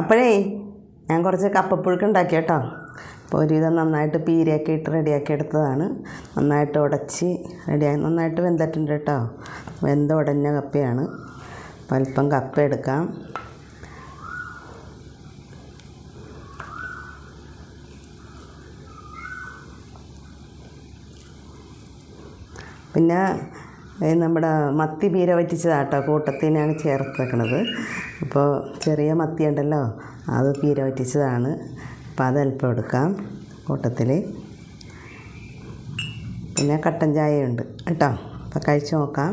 അപ്പോഴേ ഞാൻ കുറച്ച് കപ്പപ്പുഴുക്ക് ഉണ്ടാക്കി കേട്ടോ. അപ്പോൾ ഒരുവിധം നന്നായിട്ട് പീരയൊക്കെ ഇട്ട് റെഡിയാക്കി എടുത്തതാണ്. നന്നായിട്ട് ഉടച്ച് റെഡിയായി. നന്നായിട്ട് വെന്തിട്ടുണ്ട് കേട്ടോ. വെന്ത ഉടഞ്ഞ കപ്പയാണ്. അപ്പോൾ അല്പം കപ്പ എടുക്കാം. പിന്നെ ഏ, നമ്മുടെ മത്തി പീര വറ്റിച്ചതാട്ടോ. കൂട്ടത്തിനാണ് ചേർത്ത് വെക്കണത് അപ്പോൾ ചെറിയ മത്തി ഉണ്ടല്ലോ അത് പീര വറ്റിച്ചതാണ്. അപ്പോൾ അതല്പം എടുക്കാം കൂട്ടത്തിൽ പിന്നെ കട്ടൻ ചായയുണ്ട് കേട്ടോ. അപ്പോൾ കഴിച്ച് നോക്കാം.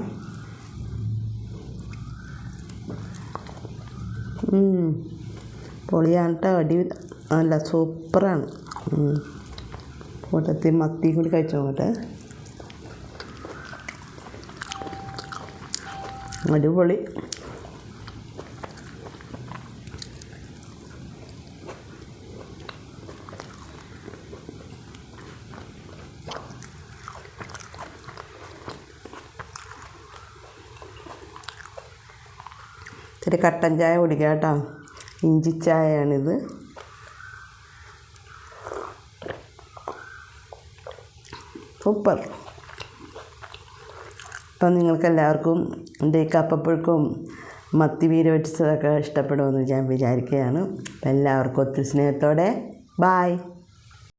പൊളിയാണ് കേട്ടോ അടി നല്ല സൂപ്പറാണ്. കൂട്ടത്തിൽ മത്തിയും കൂടി കഴിച്ച് നോക്കട്ടെ. അടിപൊളി. ഇത്തിരി കട്ടൻ ചായ കുടിക്കാം കേട്ടോ. ഇഞ്ചി ചായയാണിത്. സൂപ്പർ. അപ്പം നിങ്ങൾക്ക് എല്ലാവർക്കും എന്റെ ഈ കപ്പപ്പുഴുക്കും മത്തി വീര വെച്ചതൊക്കെ ഇഷ്ടപ്പെടുമെന്ന് ഞാൻ വിചാരിക്കുകയാണ്. എല്ലാവർക്കും ഒത്തിരി സ്നേഹത്തോടെ ബായ്